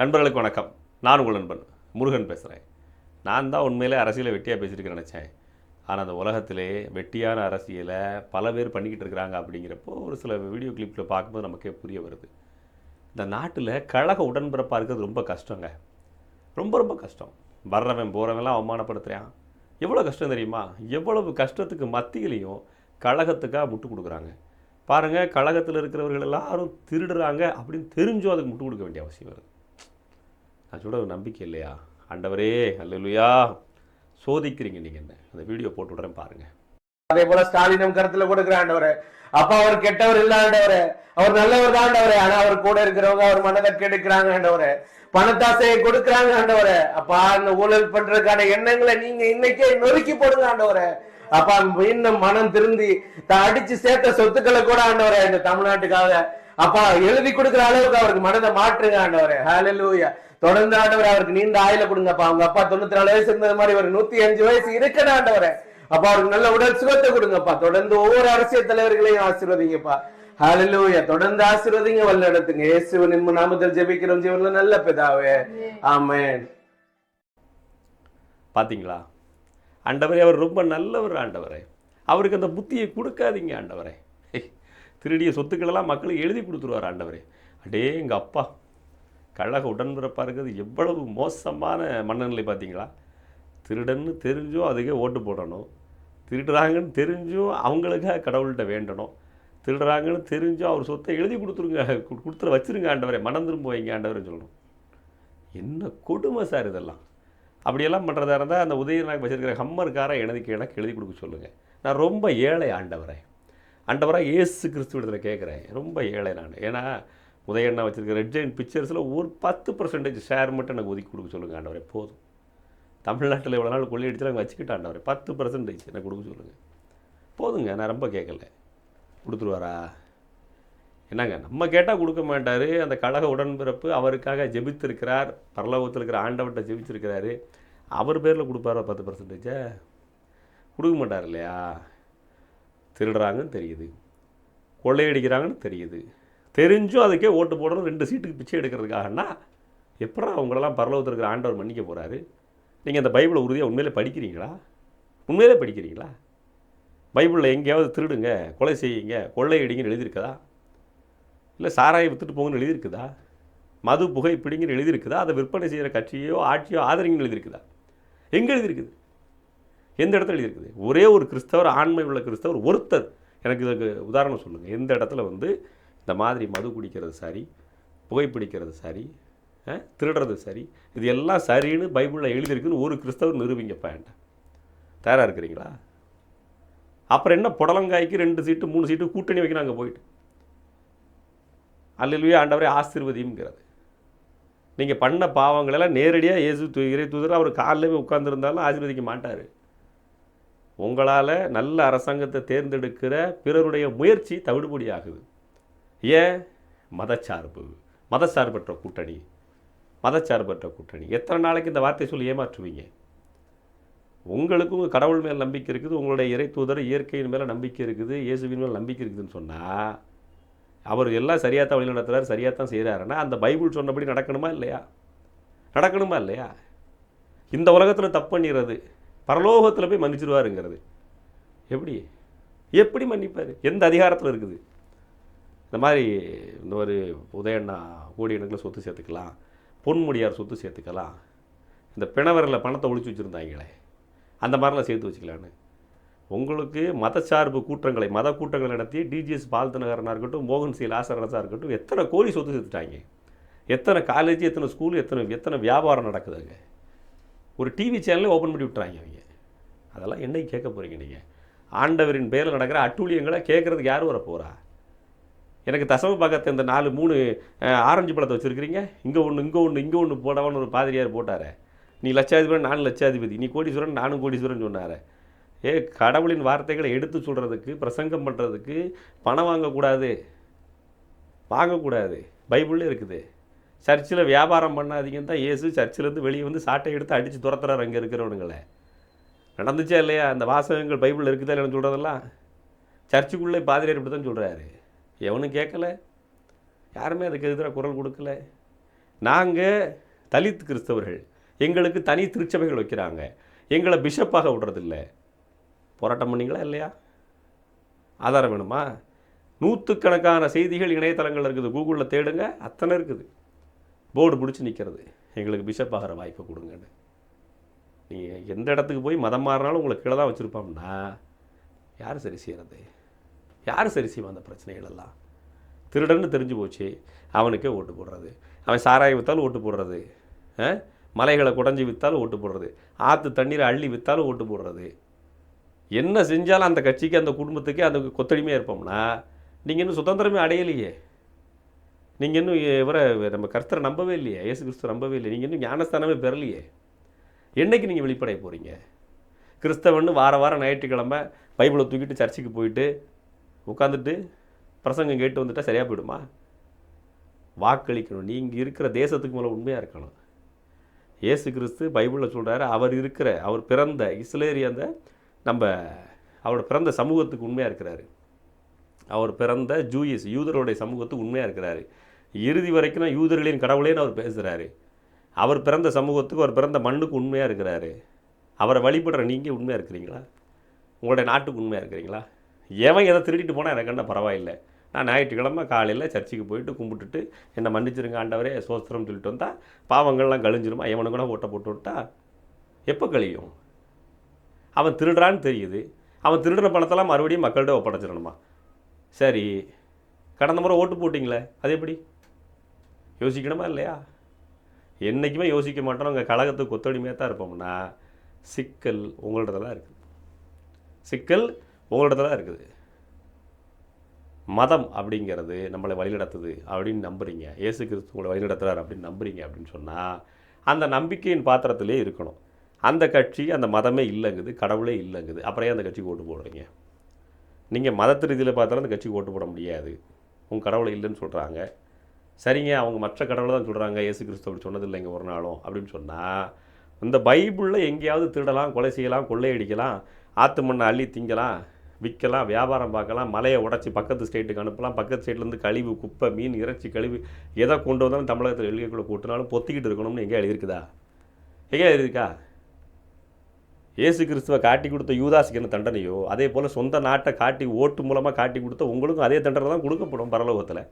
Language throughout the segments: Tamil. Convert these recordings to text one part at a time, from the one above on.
நண்பர்களுக்கு வணக்கம். நான் உங்கள் நண்பன் முருகன் பேசுகிறேன் நான் தான் உண்மையிலே அரசியலை வெட்டியாக பேசியிருக்கேன்னு நினச்சேன். ஆனால் அந்த உலகத்திலே வெட்டியான அரசியலை பல பேர் பண்ணிக்கிட்டு இருக்கிறாங்க அப்படிங்கிறப்போ ஒரு சில வீடியோ கிளிப்பில் பார்க்கும்போது நமக்கே புரிய வருது. இந்த நாட்டில் கழக உடன்பிறப்பாக இருக்கிறது ரொம்ப கஷ்டங்க. ரொம்ப ரொம்ப கஷ்டம். வர்றவன் போகிறவன்லாம் அவமானப்படுத்துகிறான் எவ்வளோ கஷ்டம் தெரியுமா? எவ்வளவு கஷ்டத்துக்கு மத்தியிலையும் கழகத்துக்காக முட்டு கொடுக்குறாங்க. பாருங்கள் கழகத்தில் இருக்கிறவர்கள் எல்லாரும் திருடுறாங்க அப்படின்னு தெரிஞ்சும் அதுக்கு முட்டு கொடுக்க வேண்டிய அவசியம் வருது. நான் ஒரு நம்பிக்கை இல்லையா? ஆண்டவரே அல்லேலூயா சோதிக்கிறீங்க நீங்கள் என்ன? அந்த வீடியோ போட்டு விட்றேன் பாருங்கள் அதே போல ஸ்டாலினும் கருத்துல கொடுக்கிற ஆண்டவரே. அப்பா அவர் கெட்டவர் இல்ல ஆண்டவரே. அவர் நல்லவர் தான் ஆண்டவரே. ஆனா அவர் கூட இருக்கிறவங்க அவர் மனதை கெடுக்கிறாங்க ஆண்டவரே. பணத்தாசையை கொடுக்குறாங்க ஆண்டவரே. அப்பா அந்த ஊழல் பண்றதுக்கான எண்ணங்களை நீங்க இன்னைக்கே நொறுக்கி போடுங்க ஆண்டவரே. அப்பா இன்னும் மனம் திருந்தி தான் அடிச்சு சேர்த்த சொத்துக்களை கூட ஆண்டவரே இந்த தமிழ்நாட்டுக்காக அப்பா எழுதி கொடுக்குற அளவுக்கு அவருக்கு மனதை மாற்றுங்க ஆண்டவரே. ஹாலூயா தொடர்ந்து ஆண்டவர் அவருக்கு நீண்ட ஆயில கொடுங்கப்பா. அவங்க அப்பா தொண்ணூத்தி நாலு வயசு இருந்தது மாதிரி ஒரு நூத்தி அஞ்சு வயசு இருக்கணும் ஆண்டவரே. அப்பா அவருக்கு நல்ல உடல் சுகத்தை கொடுங்கப்பா. தொடர்ந்து ஒவ்வொரு அரசியல் தலைவர்களையும் ஆசீர்வதிங்கப்பா. ஹalleluya தொடர்ந்து ஆசீர்வதிங்க வல்ல நடத்துங்க. இயேசுவின் இன்ப நாமத்தில் ஜெபிக்கிறோம். ஜீவன்ல நல்ல பிதாவே. ஆமென் பாத்தீங்களா? ஆண்டவரே அவர் ரொம்ப நல்லவர் ஆண்டவரே. அவருக்கு அந்த புத்தியை கொடுக்காதீங்க ஆண்டவரே. திருடிய சொத்துக்களெல்லாம் மக்களுக்கு எழுதி கொடுத்துருவார் ஆண்டவரே. அடே எங்கள் அப்பா. கழக உடன்பிறப்பாக இருக்கிறது எவ்வளவு மோசமான மனநிலை பார்த்தீங்களா? திருடன்னு தெரிஞ்சும் அதுக்கே ஓட்டு போடணும். திருடுறாங்கன்னு தெரிஞ்சும் அவங்களுக்காக கடவுள்கிட்ட வேண்டணும். திருடுறாங்கன்னு தெரிஞ்சும் அவர் சொத்தை எழுதி கொடுத்துருங்க கொடுத்துட வச்சிருங்க ஆண்டவரை மனம் திரும்ப வைங்க ஆண்டவரேன்னு சொல்லணும். என்ன கொடுமை சார் இதெல்லாம்? அப்படியெல்லாம் பண்ணுறதா இருந்தால் அந்த உதயநாயக் வச்சிருக்கிற ஹம்மர் காரை எனக்கு எனக்கு எழுதி கொடுக்க சொல்லுங்கள் நான் ரொம்ப ஏழை ஆண்டவரை. ஆண்டவராக இயேசு இடத்துல கேட்குறேன். ரொம்ப ஏழை நான். ஏன்னா உதயண்ணா வச்சுருக்க ரெட் ஜெயின் பிக்சர்ஸில் ஒரு பத்து பர்சன்டேஜ் ஷேர் மட்டும் எனக்கு ஒதுக்கி கொடுக்க சொல்லுங்கள் ஆண்டவரே போதும். தமிழ்நாட்டில் இவ்வளோ நாள் கொள்ளையடிச்சு நாங்கள் வச்சுக்கிட்டு ஆண்டவரே பத்து பர்சன்டேஜ் எனக்கு கொடுக்க சொல்லுங்கள் போதுங்க நான் ரொம்ப கேட்கல கொடுத்துருவாரா? என்னங்க நம்ம கேட்டால் கொடுக்க மாட்டார். அந்த கழக உடன்பிறப்பு அவருக்காக ஜெபித்திருக்கிறார். பரலோகத்தில் இருக்கிற ஆண்டவர்கிட்ட ஜெபிச்சிருக்கிறாரு. அவர் பேரில் கொடுப்பாரா பத்து பர்சன்டேஜை கொடுக்க மாட்டார் இல்லையா? திருடுறாங்கன்னு தெரியுது. கொள்ளையடிக்கிறாங்கன்னு தெரியுது. தெரிஞ்சும் அதுக்கே ஓட்டு போடணும் ரெண்டு சீட்டுக்கு பிச்சை எடுக்கிறதுக்காகனா எப்படா அவங்களெல்லாம் பரலோகத்தில் இருக்கிற ஆண்டவர் மன்னிக்க போகிறாரு நீங்கள் அந்த பைபிளை உறுதியாக உண்மையிலே படிக்கிறீங்களா? உண்மையிலே படிக்கிறீங்களா? பைபிளில் எங்கேயாவது திருடுங்க கொலை செய்யுங்க கொள்ளையடிங்கன்னு எழுதியிருக்குதா? இல்லை சாராயை வித்துட்டு போங்கன்னு எழுதியிருக்குதா? மது புகை பிடிங்கன்னு எழுதியிருக்குதா? அதை விற்பனை செய்கிற கட்சியோ ஆட்சியோ ஆதரிங்கன்னு எழுதியிருக்குதா? எங்கே எழுதியிருக்குது? எந்த இடத்துல எழுதியிருக்குது? ஒரே ஒரு கிறிஸ்தவர் ஆண்மை உள்ள கிறிஸ்தவர் ஒருத்தர். எனக்கு இதுக்கு உதாரணம் சொல்லுங்கள் எந்த இடத்துல வந்து இந்த மாதிரி மது குடிக்கிறது சரி புகைப்பிடிக்கிறது சரி திருடுறது சரி இது எல்லாம் சரின்னு பைபிளில் எழுதியிருக்குன்னு ஒரு கிறிஸ்தவர் நிரூபிங்கப்பா என்கிட்ட. தயாராக இருக்கிறீங்களா? அப்புறம் என்ன புடலங்காய்க்கு ரெண்டு சீட்டு மூணு சீட்டு கூட்டணி வைக்கிறாங்க போயிட்டு. அல்லவே ஆண்டவரே ஆசிர்வதிங்கிறது நீங்கள் பண்ண பாவங்களெல்லாம் நேரடியாக இயேசு து- இறை தூதர் அவர் காலில் போய் உட்காந்துருந்தாலும் ஆசீர்வதிக்க மாட்டார். உங்களால் நல்ல அரசாங்கத்தை தேர்ந்தெடுக்கிற பிறருடைய முயற்சி தவிடுபடி ஆகுது ஏன்? மதச்சார்பு. மதச்சார்பற்ற கூட்டணி. மதச்சார்பற்ற கூட்டணி. எத்தனை நாளைக்கு இந்த வார்த்தை சொல்லி ஏமாற்றுவீங்க? உங்களுக்கும் கடவுள் மேல் நம்பிக்கை இருக்குது உங்களுடைய இறை தூதர் இயற்கையின் மேலே நம்பிக்கை இருக்குது இயேசுவின் மேல் நம்பிக்கை இருக்குதுன்னு சொன்னால் அவர் எல்லாம் சரியாக தான் வழி நடத்துகிறார் சரியாக தான் செய்கிறாருன்னா அந்த பைபிள் சொன்னபடி நடக்கணுமா இல்லையா? நடக்கணுமா இல்லையா? இந்த உலகத்தில் தப்பு பண்ணிடுறது பரலோகத்தில் போய் மன்னிச்சிருவாருங்கிறது. எப்படி? எப்படி மன்னிப்பார்? எந்த அதிகாரத்தில் இருக்குது? இந்த மாதிரி இந்த ஒரு உதயண்ணா கோடி கணக்கில் சொத்து சேர்த்துக்கலாம் பொன்முடியார் சொத்து சேர்த்துக்கலாம். இந்த பிணவரில் பணத்தை ஒழிச்சு வச்சுருந்தாங்களே அந்த மாதிரிலாம் சேர்த்து வச்சுக்கலான்னு. உங்களுக்கு மதச்சார்பு கூட்டங்களை மத கூட்டங்களை நடத்தி டிஜிஎஸ் பால்தனகரனாக இருக்கட்டும் மோகன் சி. லாசரனஸாக இருக்கட்டும் எத்தனை கோடி சொத்து சேர்த்துட்டாங்க? எத்தனை காலேஜ் எத்தனை ஸ்கூல் எத்தனை எத்தனை வியாபாரம் நடக்குதுங்க ஒரு டிவி சேனலே ஓப்பன் பண்ணி விட்டுறாங்க அவங்க. அதெல்லாம் என்னைக்கு கேட்க போகிறீங்க நீங்கள் ஆண்டவரின் பேரில் நடக்கிற அட்டூழியங்களை கேட்குறதுக்கு யார் வர போகிறா எனக்கு தசம பக்கத்து இந்த நாலு மூணு ஆரஞ்சு பழத்தை வச்சுருக்கிறீங்க. இங்கே ஒன்று இங்கே ஒன்று இங்கே ஒன்று போடவான்னு ஒரு பாதிரியார் போட்டார். நீ லட்சாதிபதி நானும் லட்சாதிபதி. நீ கோடீஸ்வரன் நானும் கோடீஸ்வரன் சொன்னார். ஏ கடவுளின் வார்த்தைகளை எடுத்து சொல்கிறதுக்கு பிரசங்கம் பண்ணுறதுக்கு பணம் வாங்கக்கூடாது. வாங்கக்கூடாது. பைபிளில் இருக்குது. சர்ச்சில் வியாபாரம் பண்ணாதீங்கன்னு தான் ஏசு சர்ச்சிலேருந்து வெளியே வந்து சாட்டை எடுத்து அடித்து துரத்துறாரு அங்கே இருக்கிறவனுங்களை. நடந்துச்சா இல்லையா? அந்த வாசகங்கள் பைபிளில் இருக்குதா இல்லைன்னு சொல்கிறதெல்லாம் சர்ச்சுக்குள்ளே பாதிரியார் இப்படி தான் சொல்கிறாரு எவனும் கேட்கல. யாருமே அதுக்கு எதிராக குரல் கொடுக்கல. நாங்கள் தலித் கிறிஸ்தவர்கள் எங்களுக்கு தனி திருச்சபைகள் வைக்கிறாங்க. எங்களை பிஷப்பாக விடுறதில்ல. போராட்டம் பண்ணீங்களா இல்லையா? ஆதாரம் வேணுமா? நூற்றுக்கணக்கான செய்திகள் இணையதளங்கள் இருக்குது. கூகுளில் தேடுங்க அத்தனை இருக்குது. போர்டு பிடிச்சி நிற்கிறது எங்களுக்கு பிஷப் ஆகிற வாய்ப்பை கொடுங்கன்னு. நீங்கள் எந்த இடத்துக்கு போய் மதம் மாறினாலும் உங்களை கீழே தான் வச்சுருப்போம்னா யார் சரி செய்கிறது யார் சரி செய்வான் அந்த பிரச்சனைகள் எல்லாம் திருடன்னு தெரிஞ்சு போச்சு. அவனுக்கே ஓட்டு போடுறது. அவன் சாராயம் விற்றாலும் ஓட்டு போடுறது. ஆ? மலைகளை குடஞ்சி விற்றாலும் ஓட்டு போடுறது. ஆற்று தண்ணீரை அள்ளி விற்றாலும் ஓட்டு போடுறது. என்ன செஞ்சாலும் அந்த கட்சிக்கு அந்த குடும்பத்துக்கு அந்த கொத்தடிமையாக இருப்போம்னா நீங்கள் இன்னும் சுதந்திரமே அடையலையே. நீங்கள் இன்னும் இவரை நம்ம கர்த்தரை நம்பவே இல்லையே. இயேசு கிறிஸ்து நம்பவே இல்லை நீங்கள் இன்னும் ஞானஸ்தானமே பெறலையே. என்னைக்கு நீங்கள் வெளிப்படைய போகிறீங்க கிறிஸ்தவன்னு வார வாரம் ஞாயிற்றுக்கிழமை பைபிளை தூக்கிட்டு சர்ச்சுக்கு போயிட்டு உட்காந்துட்டு பிரசங்கம் கேட்டு வந்துட்டா சரியாக போயிடுமா? வாக்களிக்கணும். நீங்கள் இருக்கிற தேசத்துக்கு மேலே உண்மையாக இருக்கணும். இயேசு கிறிஸ்து பைபிளில் சொல்கிறாரு அவர் இருக்கிற அவர் பிறந்த இஸ்லேரிய அந்த நம்ம அவரோட பிறந்த சமூகத்துக்கு உண்மையாக இருக்கிறாரு. அவர் பிறந்த ஜூயிஸ் யூதருடைய சமூகத்துக்கு உண்மையாக இருக்கிறாரு. இறுதி வரைக்கும் யூதர்களின் கடவுளேன்னு அவர் பேசுகிறாரு அவர் பிறந்த சமூகத்துக்கு அவர் பிறந்த மண்ணுக்கு உண்மையாக இருக்கிறாரு. அவரை வழிபடுற நீங்கள் உண்மையாக இருக்கிறீங்களா? உங்களுடைய நாட்டுக்கு உண்மையாக இருக்கிறீங்களா? எவன் எதை திருடிட்டு போனால் எனக்கு என்ன பரவாயில்லை. நான் ஞாயிற்றுக்கிழமை காலையில் சர்ச்சுக்கு போயிட்டு கும்பிட்டுட்டு என்னை மன்னிச்சிருங்க ஆண்டவரே சோஸ்திரம் சொல்லிட்டு வந்தால் பாவங்கள்லாம் கழிஞ்சிருமா? எவனு கூட ஓட்ட போட்டு விட்டா எப்போ கழியும்? அவன் திருடுறான்னு தெரியுது. அவன் திருடுற பணத்தெல்லாம் மறுபடியும் மக்கள்கிட்ட ஒப்படைச்சிடணுமா? சரி கடந்த முறை ஓட்டு போட்டிங்களே அது எப்படி? யோசிக்கணுமா இல்லையா? என்றைக்குமே யோசிக்க மாட்டோம். உங்கள் கழகத்துக்கு கொத்தடிமையாக தான் இருப்போம்னா சிக்கல் உங்கள்கிட்ட தான் இருக்குது. சிக்கல் உங்களிடத்துல தான் இருக்குது. மதம் அப்படிங்கிறது நம்மளை வழிநடத்துது அப்படின்னு நம்புறீங்க. இயேசு கிறிஸ்து உங்களை வழிநடத்துறாரு அப்படின்னு நம்புறீங்க அப்படின்னு சொன்னால் அந்த நம்பிக்கையின் பாத்திரத்திலே இருக்கணும். அந்த கட்சி அந்த மதமே இல்லைங்குது கடவுளே இல்லைங்குது. அப்புறம் அந்த கட்சிக்கு ஓட்டு போடுறீங்க? நீங்கள் மதத்து ரீதியில் பார்த்தாலும் அந்த கட்சிக்கு ஓட்டு போட முடியாது. உங்கள் கடவுளை இல்லைன்னு சொல்கிறாங்க சரிங்க அவங்க மற்ற கடவுளை தான் சொல்கிறாங்க இயேசு கிறிஸ்து அப்படி சொன்னது இல்லைங்க ஒரு நாளும் அப்படின்னு சொன்னால் இந்த பைபிளில் எங்கேயாவது திருடலாம் கொலை செய்யலாம் கொள்ளையடிக்கலாம் ஆத்து மண்ணை அள்ளி திங்கலாம் விற்கலாம் வியாபாரம் பார்க்கலாம் மலையை உடச்சி பக்கத்து ஸ்டேட்டுக்கு அனுப்பலாம் பக்கத்து ஸ்டேட்லேருந்து கழிவு குப்பை மீன் இறைச்சி கழிவு எதை கொண்டு வந்தாலும் தமிழகத்தில் எழுதிக்குள்ளே கூட்டினாலும் பொத்திக்கிட்டு இருக்கணும்னு எங்கே எழுதியிருக்குதா? எங்கே எழுதியிருக்கா? இயேசு கிறிஸ்துவை காட்டி கொடுத்த யூதாஸுக்கு என்ன தண்டனையோ? அதே போல் சொந்த நாட்டை காட்டி ஓட்டு மூலமாக காட்டி கொடுத்த உங்களுக்கும் அதே தண்டனை தான் கொடுக்கப்படும் பரலோகத்தில்.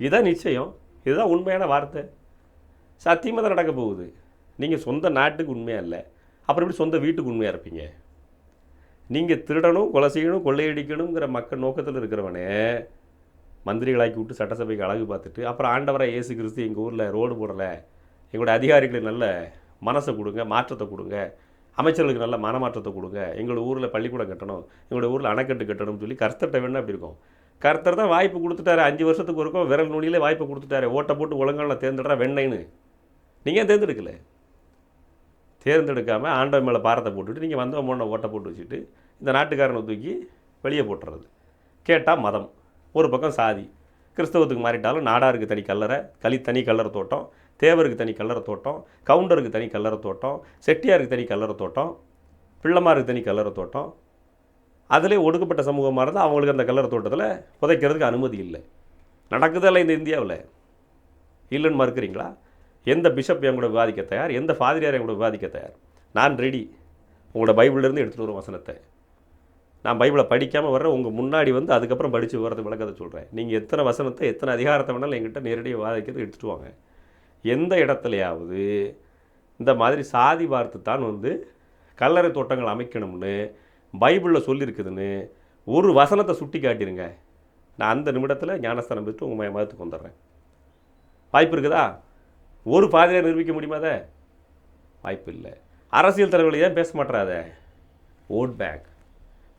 இதுதான் நிச்சயம். இதுதான் உண்மையான வார்த்தை. சத்தியமாக தான் நடக்க போகுது. நீங்கள் சொந்த நாட்டுக்கு உண்மையாக இல்லை. அப்புறம் எப்படி சொந்த வீட்டுக்கு உண்மையாக இருப்பீங்க? நீங்கள் திருடணும் கொலை செய்யணும் கொள்ளையடிக்கணுங்கிற மக்கள் நோக்கத்தில் இருக்கிறவனே மந்திரிகளாக்கி விட்டு சட்டசபைக்கு அழகு பார்த்துட்டு அப்புறம் ஆண்டவரை இயேசு கிறிஸ்து எங்கள் ஊரில் ரோடு போடலை எங்களுடைய அதிகாரிகளுக்கு நல்ல மனசை கொடுங்க மாற்றத்தை கொடுங்க அமைச்சர்களுக்கு நல்ல மனமாற்றத்தை கொடுங்க எங்களோட ஊரில் பள்ளிக்கூடம் கட்டணும் எங்களோட ஊரில் அணைக்கட்டு கட்டணும்னு சொல்லி கர்த்தர்கிட்ட வேணும் அப்படி இருக்கும். கர்த்தர் தான் வாய்ப்பு கொடுத்துட்டாரு அஞ்சு வருஷத்துக்கு ஒருக்கும் விரல் நுனியிலே வாய்ப்பு கொடுத்துட்டாரு ஓட்டை போட்டு ஒழுங்கான தேர்ந்தெடுறா வெண்ணைன்னு நீங்கள் ஏன் தேர்ந்தெடுக்கல? தேர்ந்தெடுக்காமல் ஆண்டவன் மேலே பாரத்தை போட்டுட்டு நீங்கள் வந்தவன் முன்ன ஓட்டை போட்டு வச்சுட்டு இந்த நாட்டுக்காரனை தூக்கி வெளியே போட்டுறது. கேட்டால் மதம். ஒரு பக்கம் சாதி. கிறிஸ்தவத்துக்கு மாறிட்டாலும் நாடாருக்கு தனி கல்லறை களி தனி கல்லறை தோட்டம் தேவருக்கு தனி கல்லறை தோட்டம் கவுண்டருக்கு தனி கல்லறை தோட்டம் செட்டியாருக்கு தனி கல்லறை தோட்டம் பிள்ளைமாருக்கு தனி கல்லறை தோட்டம். அதிலே ஒடுக்கப்பட்ட சமூகமாக இருந்தால் அவங்களுக்கு அந்த கல்லறை தோட்டத்தில் புதைக்கிறதுக்கு அனுமதி இல்லை. நடக்குதல்ல இந்த இந்தியாவில்? இல்லைன்னு மறுக்கிறீங்களா? எந்த பிஷப் என் கூட விவாதிக்க தயார்? எந்த ஃபாதிரியார் என் கூட விவாதிக்க தயார்? நான் ரெடி உங்களோட பைபிள்லேருந்து எடுத்துகிட்டு வரும் வசனத்தை. நான் பைபிளை படிக்காமல் வர்றேன் உங்கள் முன்னாடி வந்து அதுக்கப்புறம் படித்து வர்றது விளக்கத்தை சொல்கிறேன் நீங்கள் எத்தனை வசனத்தை எத்தனை அதிகாரத்தை வேணாலும் எங்கிட்ட நேரடியாக விவாதிக்கிறது எடுத்துகிட்டு வாங்க. எந்த இடத்துலையாவது இந்த மாதிரி சாதி வார்த்தை தான் வந்து கல்லறை தோட்டங்கள் அமைக்கணும்னு பைபிளில் சொல்லியிருக்குதுன்னு ஒரு வசனத்தை சுட்டி காட்டிடுங்க நான் அந்த நிமிடத்தில் ஞானஸ்தானம் பெற்று உங்கள் மதத்துக்கு வந்துடுறேன். வாய்ப்பு இருக்குதா? ஒரு பாதிரியார் நிரூபிக்க முடியுமா அதை? வாய்ப்பு இல்லை அரசியல் தலைவர்கள் ஏன் பேச மாட்டாத ஓட் பேங்க்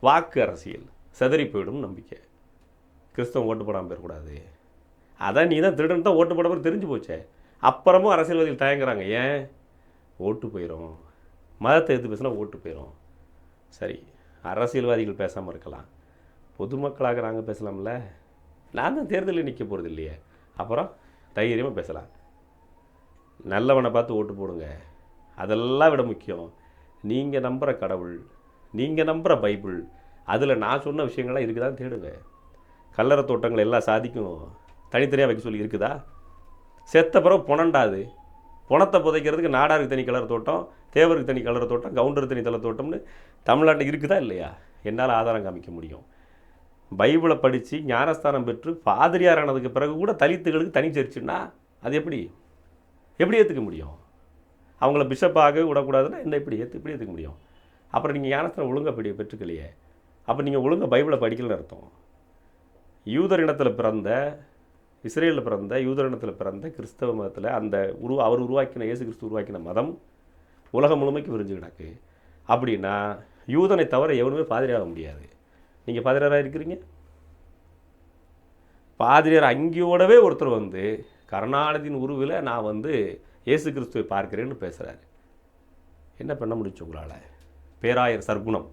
வாக்கு அரசியல். செதறி போயிடும் நம்பிக்கை. கிறிஸ்தவம் ஓட்டு போடாமல் போயிடக்கூடாது. அதான் நீ தான் திருடன் தான் ஓட்டு போடாமல் தெரிஞ்சு போச்சே. அப்புறமும் அரசியல்வாதிகள் தயங்குறாங்க. ஏன்? ஓட்டு போயிடும் மதத்தை எடுத்து பேசினா ஓட்டு போயிடும் சரி அரசியல்வாதிகள் பேசாமல் இருக்கலாம். பொதுமக்களாக நாங்கள் பேசலாம்ல. நான் தான் தேர்தலில் நிற்க போகிறது இல்லையே. அப்புறம் தைரியமாக பேசலாம். நல்லவனை பார்த்து ஓட்டு போடுங்க. அதெல்லாம் விட முக்கியம். நீங்கள் நம்புகிற கடவுள் நீங்கள் நம்புகிற பைபிள் அதில் நான் சொன்ன விஷயங்கள்லாம் இருக்குதான்னு தேடுங்க. கல்லறை தோட்டங்கள் எல்லா சாதிக்கும். தனித்தனியாக வைக்க சொல்லி இருக்குதா? செத்த பிறகு புனண்டாது புணத்தை புதைக்கிறதுக்கு நாடாருக்கு தனி கலர் தோட்டம் தேவருக்கு தனி கலர் தோட்டம் கவுண்டருக்கு தனி தலை தோட்டம்னு தமிழ்நாட்டில் இருக்குதா இல்லையா? என்னால் ஆதாரம் காமிக்க முடியும். பைபிளை படித்து ஞானஸ்தானம் பெற்று பாதிரியார் ஆனதுக்கு பிறகு கூட தலித்துகளுக்கு தனி சரிச்சுன்னா அது எப்படி? எப்படி ஏற்றுக்க முடியும்? அவங்கள பிஷப்பாக விடக்கூடாதுன்னா என்ன இப்படி ஏற்று இப்படி ஏற்றுக்க முடியும்? அப்புறம் நீங்கள் ஞானத்தில் ஒழுங்காக படி பெற்றுக்கலையே. அப்போ நீங்கள் ஒழுங்காக பைபிளை படிக்கலன்னு அர்த்தம். யூதர் இனத்தில் பிறந்த இஸ்ரேலில் பிறந்த யூதர் இனத்தில் பிறந்த கிறிஸ்தவ மதத்தில் அந்த உரு அவர் உருவாக்கின இயேசு கிறிஸ்து உருவாக்கின மதம் உலகம் முழுமைக்கு விரிஞ்சு கிடக்கு. அப்படின்னா யூதனை தவிர எவனுமே பாதிரியாக முடியாது. நீங்கள் பாதிரியாராக இருக்கிறீங்க? பாதிரியார் அங்கேயோடவே ஒருத்தர் வந்து கருணாநிதியின் உருவில் நான் வந்து இயேசு கிறிஸ்துவை பார்க்கிறேன்னு பேசுகிறாரு என்ன பண்ண முடிச்சு உங்களால்? பேராயர் சர்க்குணம்.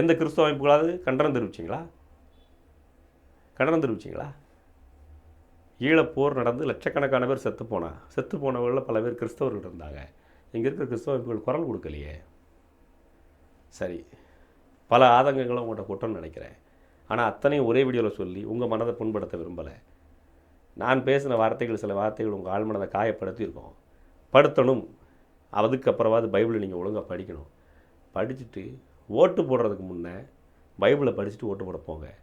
எந்த கிறிஸ்துவ அமைப்புகளாவது கண்டனம் தெரிவிச்சிங்களா? கண்டனம் தெரிவிச்சிங்களா? ஈழப்போர் நடந்து லட்சக்கணக்கான பேர் செத்து போனான் செத்து போனவர்களில் பல பேர் கிறிஸ்தவர்கள் இருந்தாங்க. இங்கே இருக்கிற கிறிஸ்தவ அமைப்புகள் குரல் கொடுக்கலையே. சரி பல ஆதங்கங்களை உங்கள்கிட்ட கொட்டணும்னு நினைக்கிறேன். ஆனால் அத்தனையும் ஒரே வீடியோவில் சொல்லி உங்கள் மனதை புண்படுத்த விரும்பலை. நான் பேசின வார்த்தைகள் சில வார்த்தைகள் உங்கள் ஆழ்மனதை காயப்படுத்தியிருக்கோம். படுத்தணும். அதுக்கப்புறமாவது பைபிளை நீங்கள் ஒழுங்காக படிக்கணும். படிச்சுட்டு ஓட்டு போடுறதுக்கு முன்னே பைபிளை படிச்சுட்டு ஓட்டு போட போங்க.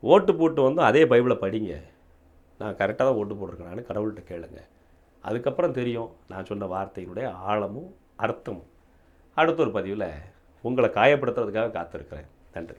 ஓட்டு போட்டு வந்து அதே பைபிளை படிங்க. நான் கரெக்டாக தான் ஓட்டு போட்டிருக்கேன் கடவுள்கிட்ட கேளுங்க. அதுக்கப்புறம் தெரியும் நான் சொன்ன வார்த்தையினுடைய ஆழமும் அர்த்தமும். அடுத்த ஒரு பதிவில் உங்களை காயப்படுத்துறதுக்காக காத்திருக்கிறேன். நன்றி.